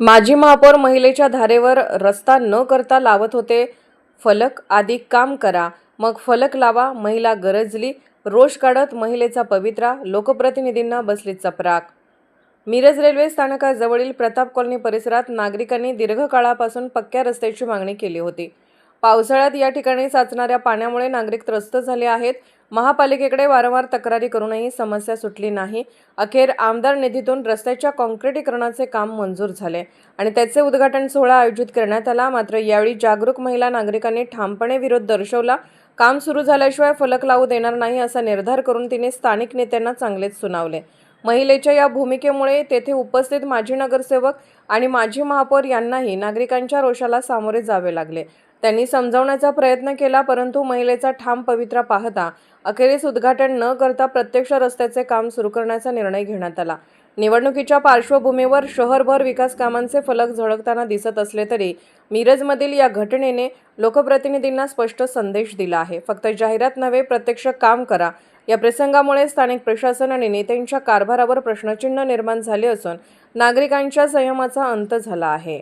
माजी महापौर महिलेच्या धारेवर रस्ता न करता लावत होते. फलक आधी काम करा. मग फलक लावा महिला गरजली. रोष काढत महिलेचा पवित्रा लोकप्रतिनिधींना बसली चपराक. मिरज रेल्वे स्थानकाजवळील प्रताप कॉलनी परिसरात नागरिकांनी दीर्घकाळापासून पक्क्या रस्त्याची मागणी केली होती. पावसाळ्यात या ठिकाणी साचणाऱ्या पाण्यामुळे नागरिक त्रस्त झाले आहेत. महापालिकेकडे वारंवार तक्रारी करूनही समस्या सुटली नाही. अखेर आमदार निधीतून रस्त्याच्या काँक्रिटीकरणाचे काम मंजूर झाले आणि त्याचे उद्घाटन सोहळा आयोजित करण्यात आला. मात्र यावेळी जागरूक महिला नागरिकांनी ठामपणे विरोध दर्शवला. काम सुरू झाल्याशिवाय फलक लावू देणार नाही असा निर्धार करून तिने स्थानिक नेत्यांना चांगलेच सुनावले. महिलेच्या या भूमिकेमुळे तेथे उपस्थित माजी नगरसेवक आणि माजी महापौर यांनाही नागरिकांच्या रोषाला सामोरे जावे लागले. त्यांनी समजावण्याचा प्रयत्न केला परंतु महिलेचा ठाम पवित्रा पाहता अखेरीस उद्घाटन न करता प्रत्यक्ष रस्त्याचे काम सुरू करण्याचा निर्णय घेण्यात आला. निवडणुकीच्या पार्श्वभूमीवर शहरभर विकास कामांचे फलक झळकताना दिसत असले तरी मिरजमधील या घटनेने लोकप्रतिनिधींना स्पष्ट संदेश दिला आहे. फक्त जाहिरात नव्हे प्रत्यक्ष काम करा. या प्रसंगामुळे स्थानिक प्रशासन आणि नेत्यांच्या कारभारावर प्रश्नचिन्ह निर्माण झाले असून नागरिकांच्या संयमाचा अंत झाला आहे.